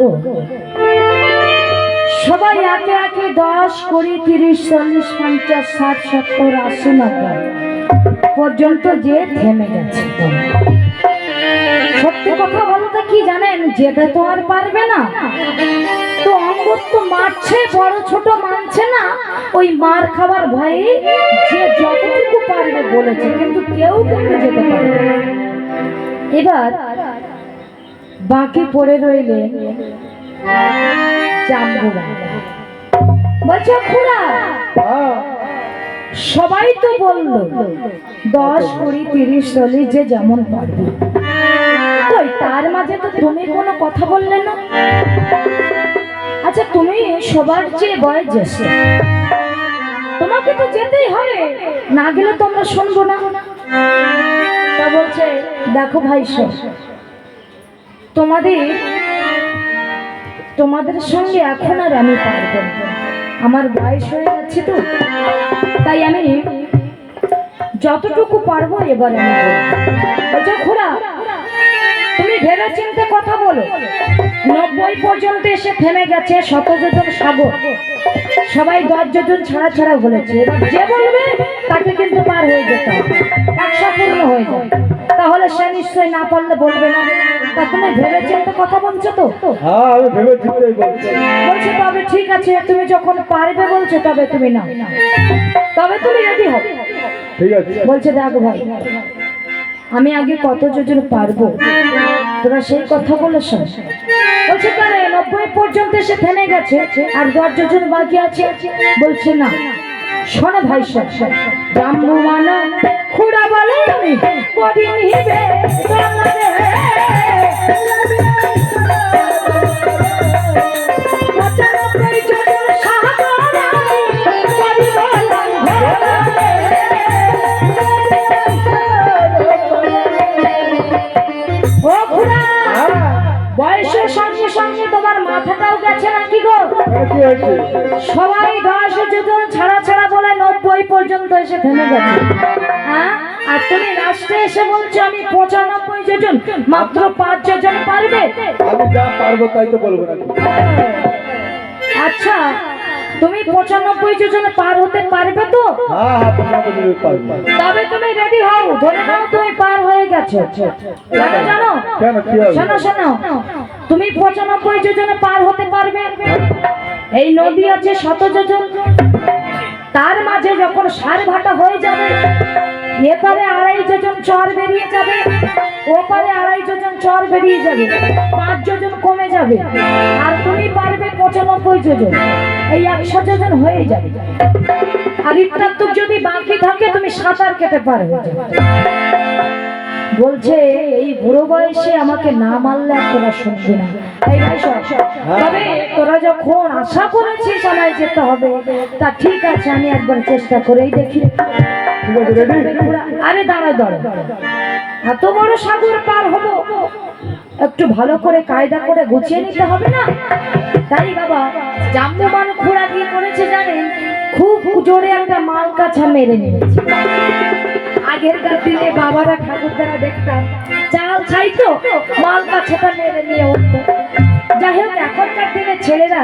গো সবাই একে একে দশ কুড়ি, তিরিশ, চল্লিশ, পঞ্চাশ, ষাট, সত্তর, আশি, নব্বই পর্যন্ত যে থেমে গেছে। সত্যি কথা বলতে কি জানেন, যেতে তো আর পারবে না। তো অঙ্গর তো মারছে, বড় ছোট মানছে না। ওই মার খাবার ভয়ে যে যতটুকু পারবে বলেছে, কিন্তু কেউ কিন্তু যেতে পারবে এবার বাকি পড়ে রইলে জাম্বু বাবা খুড়া? হ্যাঁ সবাই তো বলল দশ কুড়ি তিরিশ চল্লিশ যে যেমন পারবে। তার মাঝে তো তুমি কোনো কথা বললে না? আচ্ছা তুমি সবার চেয়ে বয়স জ্যেষ্ঠ। তোমাকে তো যেতেই হবে না গেলে তোমরা শুনব না। তা বলছে দেখো ভাই শোন, তোমাদের তোমাদের সঙ্গে এখন আর আমি পারব আমার বয়স হয়ে যাচ্ছে তো, তাই আমি যতটুকু পারব এবার আমি খোলা তুমি ভেবে চিন্তে কথা বলো। নব্বই পর্যন্ত এসে থেমে গেছে শতযোজন সাগর। সবাই দশ যোজন ছাড়া ছাড়া বলেছে। এবার যে বলবে তাকে কিন্তু পার হয়ে যেতে হবে। একশো পূর্ণ হয়ে যাবে। তাহলে সে নিশ্চয়ই না পারলে বলবে না। তা তুমি ভেবে চিন্তে কথা বলছো তো? হ্যাঁ বলছি। তবে ঠিক আছে তুমি যখন পারবে বলছো তবে তুমি না তবে তুমি রেডি হবে ঠিক আছে। বলছে দেখ ভাই আমি আগে কত যোজন পারব? তোরা সেই কথা বলে শোন বলছে কেন নব্বই পর্যন্ত সে থেমে গেছে আর দশ জন বাকি আছে। বলছে, না। শোনো ভাই সব ব্রাহ্ম মানা খুড়া বলে আমি কদিন হিবে পঁচানব্বই মাথাটাও গেছে নাকি গো? সবাই দশ যোজন ছাড়া ছাড়া বলে নব্বই পর্যন্ত এসে থেমে গেছে। হ্যাঁ? আর তুমি লাস্টে এসে বলছো আমি পঁচানব্বই যোজন মাত্র পাঁচ যোজন পারবে? আমি যা পারব তাই তো বলব না আচ্ছা। তুমি পঁচানব্বই যোজনে পার হতে পারবে তো? হ্যাঁ হ্যাঁ তবে তুমি রেডি হও ধরে নাও তুমি পার হয়ে গেছো। জানো শোনো শোনো। তুমি পঁচানব্বই যোজনে পার হতে পারবে। এই নদী আছে শত যোজন। তার মাঝে যখন সার ভাটা হয়ে যাবে এপারে আড়াই যোজন চর বেরিয়ে যাবে ওপারে আড়াই যোজন চর বেরিয়ে যাবে পাঁচ যোজন কমে যাবে। আর তুমি পঁচানব্বই যোজন এই একশো যোজন হয়ে যাবে আর ইত্যাত্তক যদি বাকি থাকে, তুমি সাঁতার কেটে পার যাবে। বলছে, এই বুড়ো বয়সে আমাকে না মারলে তোরা শুনবি না। তবে তোরা যখন আশা করেছিস আমায় যেতে হবে, তা ঠিক আছে, আমি একবার চেষ্টা করেই দেখি। আরে দাঁড়া দাঁড়া। এত বড় সাগর পার হব? একটু ভালো করে কায়দা করে গুছিয়ে নিতে হবে না? তাই বাবা জাম্বুমান খোড়া কি করেছে জানেন? খুব জোরে একটা মাল কাছা মেরে নিয়েছে। আগেরকার দিনে বাবারা ঠাকুরদারা দেখতাম, চাল ছাইতো মাল কাছাটা মেরে নিয়ে উঠতো। যাই হোক, এখনকার দিনে ছেলেরা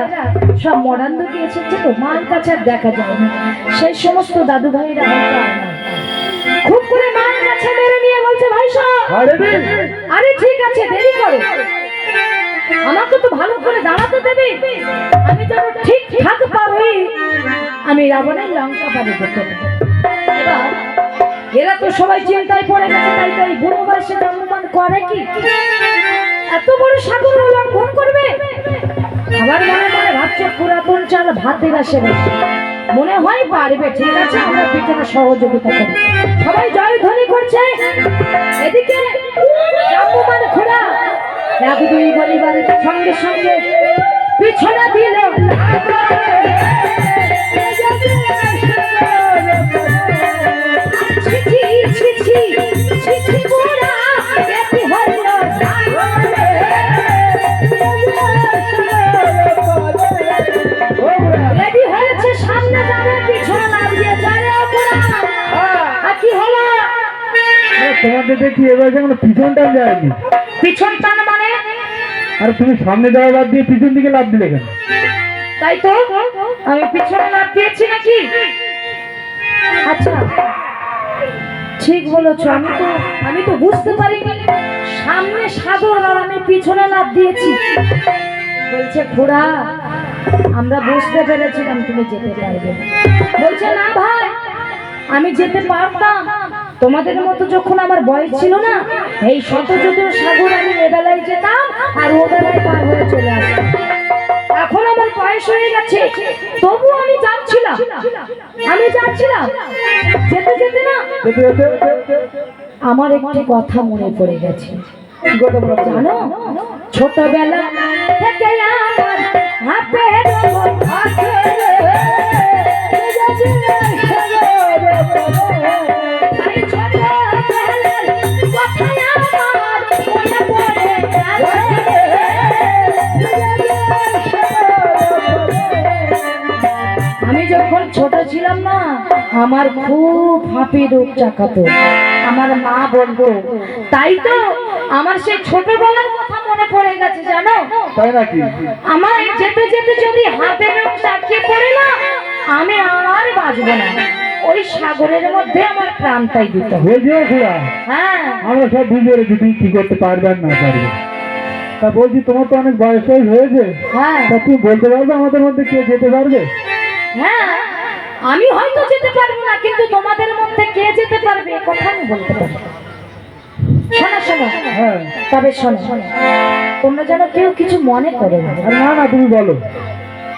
সব মডার্ন দুটি এসেছে তো মাল কাছার দেখা যায় না। সেই সমস্ত দাদু ভাইরা। খুব করে মাল কাছা মেরে নিয়ে বলছে ভাই আরে ঠিক আছে দেরি করো। আমাকে তো ভালো করে দাঁড়াতে দেবে। আমি যেন ঠিক ঠাক পারি। আমি রাবণের লঙ্কা পারি করতে এবার এরা তো সবাই চিন্তায় পড়ে গেছে তাই তাই বুড়ো বয়সে জন্মদান করে কি? এত বড় সাগর লঙ্ঘন করবে? আমার মনে মনে ভাবছে পুরাতন চাল ভাত দেবে সে বসে। মনে হয় পারবে ঠিক আছে? আমরা পিছনে সহযোগিতা করি। সবাই জয় ধ্বনি করছে। এদিকে এক দুই সঙ্গে সঙ্গে পিছনে দিল। ছি, ছি, তোমাদের দেখি এবার যেমন পিছনটা যায়নি পিছন টান মানে? আর তুমি সামনে যাওয়া বাদ দিয়ে পিছন দিকে লাভ দিলে কেন? তাই তো? আমি পিছনে লাভ দিয়েছি নাকি? আচ্ছা ঠিক বলেছ আমি তো আমি তো বুঝতে পারিনি। সামনে সাগর আর আমি পিছনে লাভ দিয়েছি। বলছে ঘোড়া আমরা বুঝতে পেরেছিলাম তুমি যেতে পারবে। বলছে না ভাই আমি যেতে পারতাম। তোমাদের মতো যখন আমার বয়স ছিল না, এই শত যত সাগর আমি এবেলায় যেতাম আর ও বেলায় পার হয়ে চলে আসতাম। এখন আমার বয়স হয়ে গেছে তবু আমি যাচ্ছিলাম। আমি যাচ্ছিলাম। যেতে যেতে না, আমার একটি কথা মনে পড়ে গেছে। জানো, ছোটবেলা থেকে আমার হাতের যখন ছোট ছিলাম না আমার খুব হাঁপি রূপ চাকাতো। আমার মা বলতো তাই তো আমার সেই ছোটবেলার কথা মনে পড়ে গেছে জানো? তাই নাকি? আমার যেতে যেতে যদি হাতে রোগ চাকিয়ে পড়ে না আমি আর বাঁচবো না। ওই সাগরের মধ্যে আমার প্রাণটাই দিতে। হ্যাঁ। আমরা সব বুঝে রেখেছি তুমি কি করতে পারবে আর না পারবে। তা বলছি তোমার তো অনেক বয়স হয়েছে। হ্যাঁ। তা তুমি বলতে পারবে আমাদের মধ্যে কে যেতে পারবে? হ্যাঁ আমি হয়তো যেতে পারব না কিন্তু তোমাদের মধ্যে কে যেতে পারবে কথা আমি বলতে পারব শোনো শোনো হ্যাঁ। তবে শোনো তোমরা যেন কেউ কিছু মনে করো না। আর না না তুমি বলো।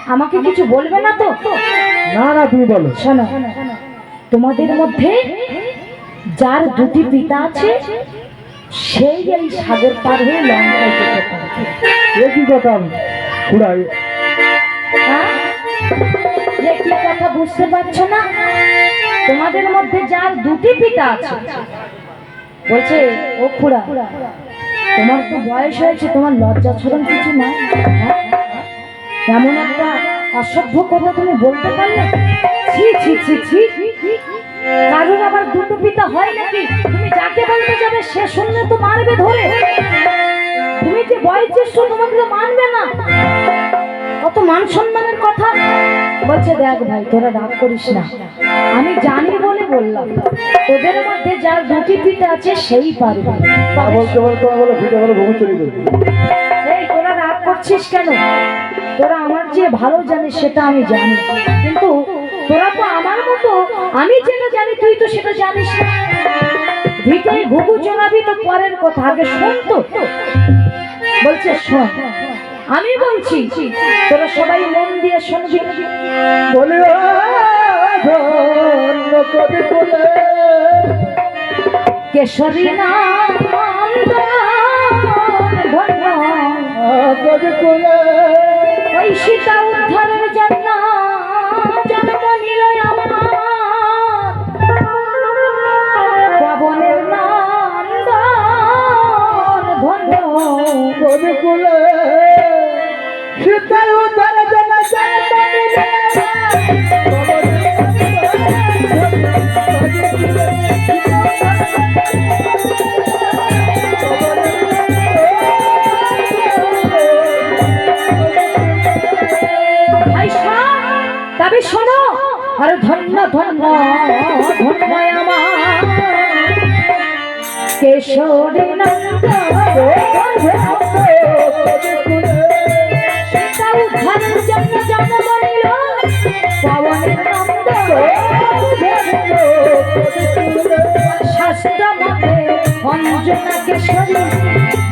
আমাকে কিছু বলবে না তো? না না তুমি বলো। শোনো তোমাদের মধ্যে যার দুটি পিতা আছে সেই এই সাগর পার হয়ে লঙ্কায় যেতে পারে কি কথা? ঘোড়া হ্যাঁ? কথা বুঝতে পারছ না? তোমাদের মধ্যে যার দুটি পিতা আছে, বলছে, ও খুড়া, তোমার তো বয়স হয়েছে, তোমার লজ্জা ছড়ন কিছু না? এমন একটা অসভ্য কথা তুমি বলতে পারলে? ছি ছি ছি ছি। কারোর আবার দুটো পিতা হয় নাকি? তুমি যাকে বলতে যাবে, সে শুনলে তো মারবে ধরে। তুমি যে বয়োজ্যেষ্ঠ তোমাকে তো মানবে না? কত মান সম্মানের কথা বলছে দেখ ভাই তোরা রাগ করিস না। আমি জানি বলে বললাম। তোদের মধ্যে যার দুটি পিতা আছে সেই পারবে। বলতে? বলতে তোমার ভিডিও বলো ভূমি চলে এই তোরা রাগ করছিস কেন? তোরা আমার যে ভালো জানিস সেটা আমি জানি। কিন্তু তোরা তো আমার মতো আমি যেটা জানি তুই তো সেটা জানিস না। ভিটাই ঘুঘু চড়াবি তো পরের কথা। আগে শোন তো। বলছে শোন। আমি বলছি তোরা সবাই মন দিয়ে শুনবি। বলি কেশরী কবি কেশরী উদ্ধারের জন্য জন্ম নিল পবনের নন্দন শাস্ত্র মতে অঞ্জনা কেশরী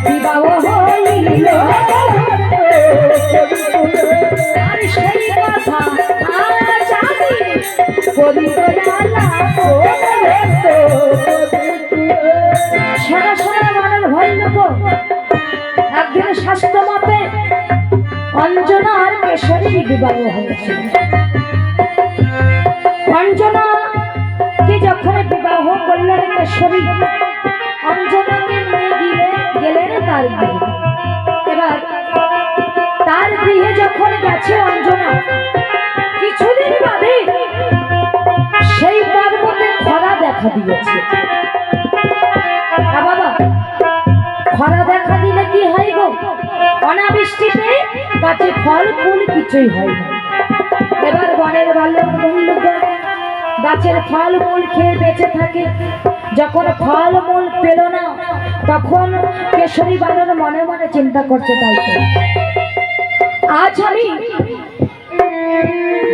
বিবাহ হইল আর সেই কথা, আজ আমি করিব জানা সারা সারা মানের লোক। একদিন শাস্ত্র মতে অঞ্জনা আর কেশরীর বিবাহ হয়েছিল অঞ্জনা কে যখন বিবাহ করলেন কেশরী? অঞ্জনাকে নিয়ে গিয়ে গেলেন তার গৃহে এবার তার গৃহে যখন গেছে অঞ্জনা, কিছুদিন বাদে সেই পর্বতে খরা দেখা দিয়েছে। অনাবৃষ্টিতে গাছে ফল, ফুল কিছুই হয় না। এবার বনের বালক মূল্যগণ গাছের ফল মূল খেয়ে বেঁচে থাকে। যখন ফল মূল পেল না, তখন কেশরী বানর মনে মনে চিন্তা করছে তাই আজ আমি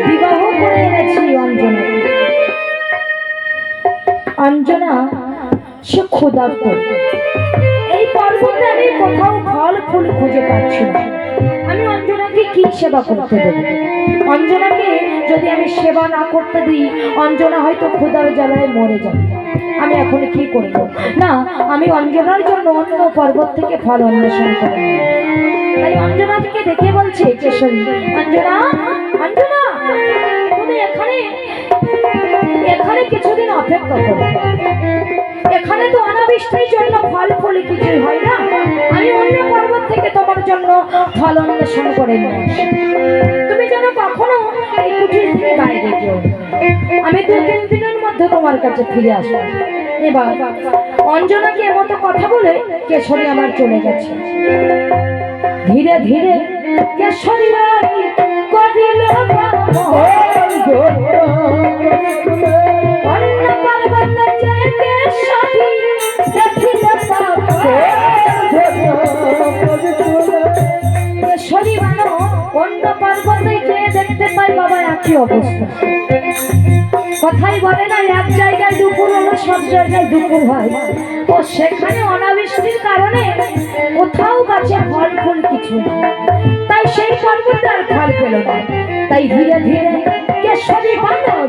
বিবাহ করে এনেছি অঞ্জনাকে অঞ্জনা সে আমি কোথাও ফল ফুল খুঁজে পাচ্ছি না। আমি অঞ্জনাকে কি সেবা করতে দেব? অঞ্জনাকে যদি আমি সেবা না করতে দিই, অঞ্জনা হয়তো ক্ষুধার জ্বালায় মরে যাবে। আমি এখন কি করব? না, আমি অঞ্জনার জন্য অন্য পর্বত থেকে ফল অন্বেষণ করে নেব। তাই অঞ্জনাকে দেখে বলছে কেশরী অঞ্জনা এখানে কিছুদিন অপেক্ষা করব এখানে তো অনাবৃষ্টির জন্য ফল ফুল কিছুই হয় না। আমি অন্য পর্বত থেকে তোমার জন্য ফল অন্বেষণ করে নিয়ে। তুমি যেন কখনো এই কুঠির বাইরে যেও আমি দু তিন দিনের মধ্যে তোমার কাছে ফিরে আসব। এবার অঞ্জনাকে এমতো কথা বলে কেশরী আমার চলে গেছে? ধীরে ধীরে কেশরী করিল বানো অন্য পর্বতে গিয়ে দেখতে পাই বাবা, একই অবস্থা। কথাই বলে না, এক জায়গায় দুপুর হলো, সব জায়গায় দুপুর হয়। ও সেখানে অনাবৃষ্টির কারণে কোথাও গাছে ফল ফুল কিছু তাই সেই পর্বতে আর ফল পেল না। তাই ধীরে ধীরে কেশরী বান্ধব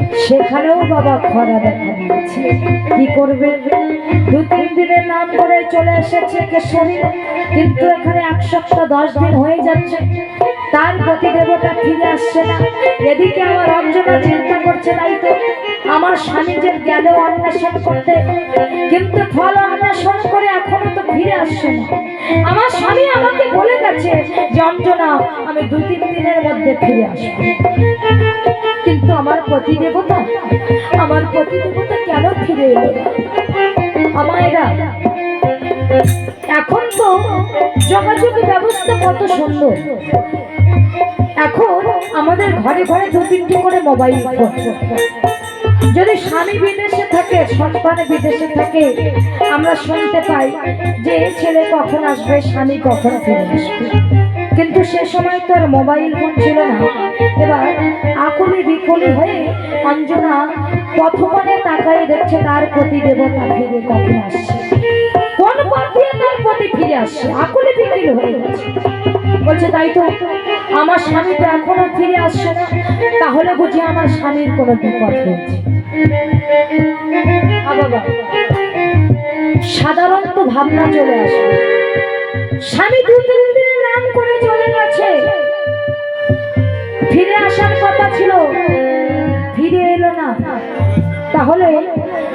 সেখানেও বাবা খরা দেখা দিয়েছে। কি করবে দু, তিন দিনের নাম করে চলে এসেছে কেশরী। কিন্তু এখানে এক সপ্তাহ, দশ দিন হয়ে যাচ্ছে। তার প্রতি দেবতা ফিরে আসছে না। এদিকে আমার অঞ্জনা চিন্তা করছে তাই তো। আমার স্বামী যে গেল অন্বেষণ করতে। কিন্তু ফল অন্বেষণ করে এখনও তো ফিরে আসছে না। আমার স্বামী আমাকে বলে গেছে যে অঞ্জনা আমি দু, তিন দিনের মধ্যে ফিরে আসব। কিন্তু আমার পতি দেবতা আমার পতি দেবতা কেন ফিরে এলো? আমায়রা এখন তো যোগাযোগ ব্যবস্থা কত সুন্দর। এখন আমাদের ঘরে ঘরে দু তিনটি করে মোবাইল ফোন। যদি স্বামী বিদেশে থাকে, সন্তান বিদেশে থাকে, আমরা শুনতে পাই যে ছেলে কখন আসবে, স্বামী কখন ফিরে আসবে। কিন্তু সে সময় তো আর মোবাইল ফোন ছিল না। এবার আকুলি বিকুলি হয়ে অঞ্জনা পথমনে তাকাই দেখছে তার প্রতি দেবতা ফিরে কখন আসছে। কোন পথ দিয়ে তার প্রতি ফিরে আসছে? আকুলি বিকুলি হয়ে গেছে। বলছে, তাই তো আমার স্বামী তো এখনও ফিরে আসছে না। তাহলে বুঝি আমার স্বামীর কোনো বিপদ হয়েছে। সাধারণত ভাবনা চলে আসে। স্বামী দু ফিরে আসার কথা ছিল। ফিরে এলো না। তাহলে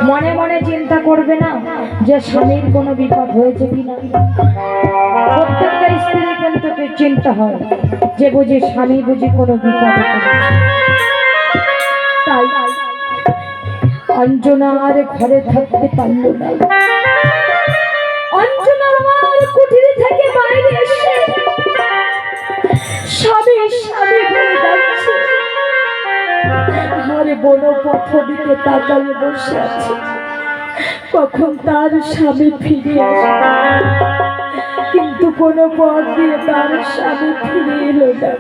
মনে মনে চিন্তা করবে না যে স্বামীর কোনো বিপদ হয়েছে কিনা। প্রত্যেকটা স্ত্রী কিন্তু চিন্তা হয় যে বুঝি স্বামী বুঝি কোনো বিপদ। তাই অঞ্জনা আর ঘরে থাকতে পারল না। অঞ্জনা কুঠির থেকে বাইরে এসে স্বামী বড় পথ দিকে তাকালে বসে আছে। কখন তার স্বামী ফিরে আসবে কিন্তু কোনো পথ দিয়ে তার স্বামী ফিরে এলো না।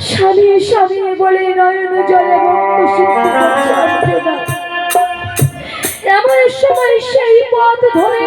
স্বামী স্বামী বলে, নয়ন জলে। এমন সময় সেই পথ ধরে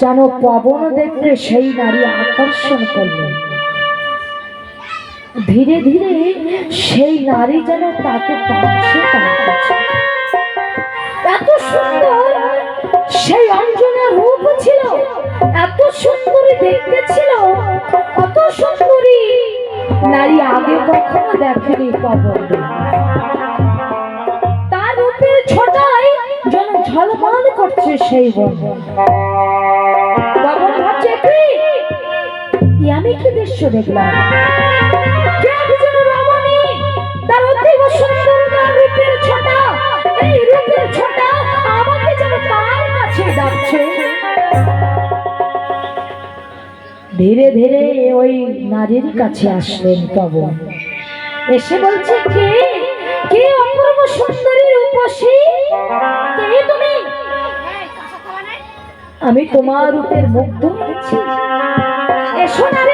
যেন পবন দেখতে সেই নারী আকর্ষণ করলেন ধীরে ধীরে সেই নারী যেন তাকে এত সুন্দর সেই অঞ্জনের রূপ ছিল, এত সুন্দরী দেখতে ছিল, কত সুন্দরী। নারী আগে কখনো দেখেনি পবন। তার রূপের ছোটাই যেন ঝলমল করছে সেই বন্ধন। দৃশ্য দেখলাম। ধীরে ধীরে ওই নারীর কাছে আসলেন পবন এসে বলছে, কে? কে অপূর্ব সুন্দরী রূপসী? কে তুমি? আমি তোমার রূপের মুগ্ধ হয়েছি এসো নারী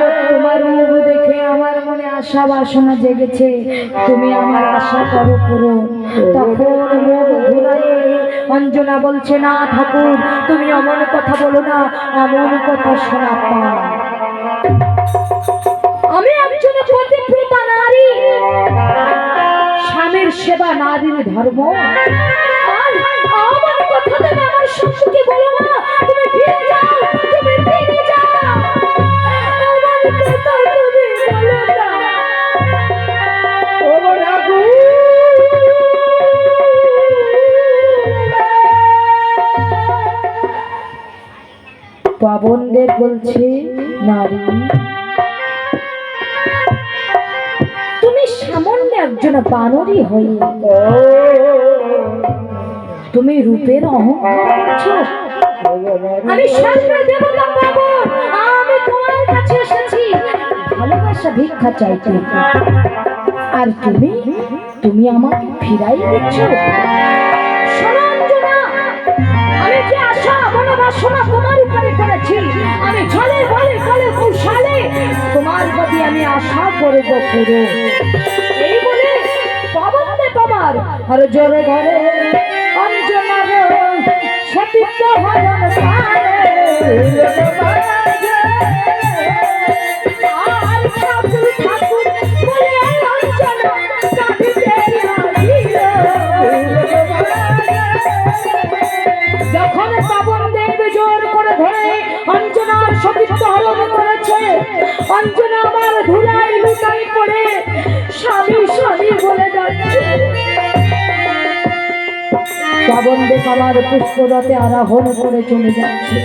আশা বাসনা জেগেছে, তুমি আমার আশা করো পুরো তখন মুখ ঘুরাইয়ে অঞ্জনা বলছে, না ঠাকুর, তুমি অমন কথা বলো না অমন কথা শোনা পা আমি একজন পতিব্রতা নারী। স্বামীর সেবা নারীর ধর্ম। আমার কথা তুমি আমার সম্মুখে বলো না, তুমি ফিরে যাও। পাবনদের বলছে, নারী। তুমি সামান্য একজন বানরই হয়ে তুমি রূপের অহংকার পাবন চাইতে। আর তুমি তুমি আমাকে ফিরাই দিচ্ছ। শোনো যে আশা মনোবাসনা তোমার উপরে করেছি আমি ছলে বলে কলে কৌশলে তোমার প্রতি আমি আশা করব পুরো। এই বলে পাবনে তোমার আর জোরে ঘরে অঞ্জনার সতীত্ব হরণ পারে পাবন দেব আমার পুষ্পরথে আরাহন করে চলে যাচ্ছে।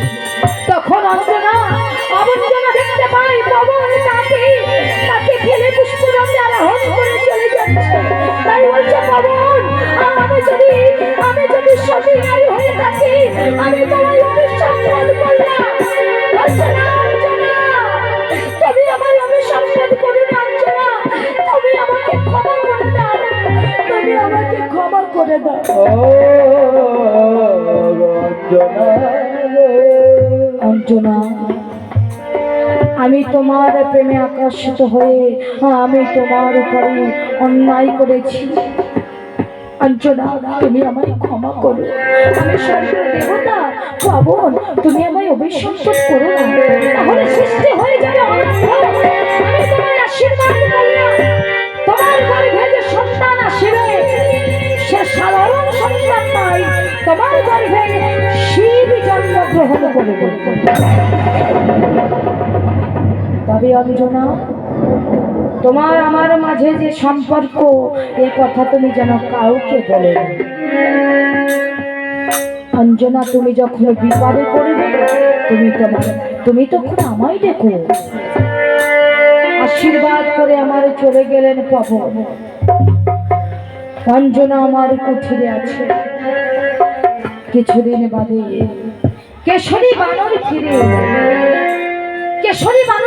তখন অঞ্জনা অঞ্জনা দেখতে পাই তাকে ফেলে পুষ্পদাতে আরাহন করে চলে যাচ্ছে। তাই বলছে আমি যদি আমি যদি হয়ে থাকি, আমি তোমায় তোমার প্রেমে আকর্ষিত হয়ে আমি তোমার উপরে অন্যায় করেছি। অঞ্জনা তুমি আমায় ক্ষমা করো। আমি দেবতা, পাবন, তুমি আমায় অভিসম্পদ করো না। তাহলে সৃষ্টি হয়ে যাবে তোমার গর্ভে সে সাধারণ সন্তান নয়। তোমার গর্ভে শিব জন্মগ্রহণ করবে। তবে অঞ্জনা। তোমার আমার মাঝে যে সম্পর্ক এ কথা তুমি যেন কাউকে বলে অঞ্জনা, তুমি যখন বিপদে পড়বে, তুমি তোমার, তুমি তখন আমায় দেখো আশীর্বাদ করে আমার চলে গেলেন প্রভু। অঞ্জনা আমার কুঠিরে আছে। কিছুদিন বাদে, কেশরী বানর ফিরে কেশরী বানর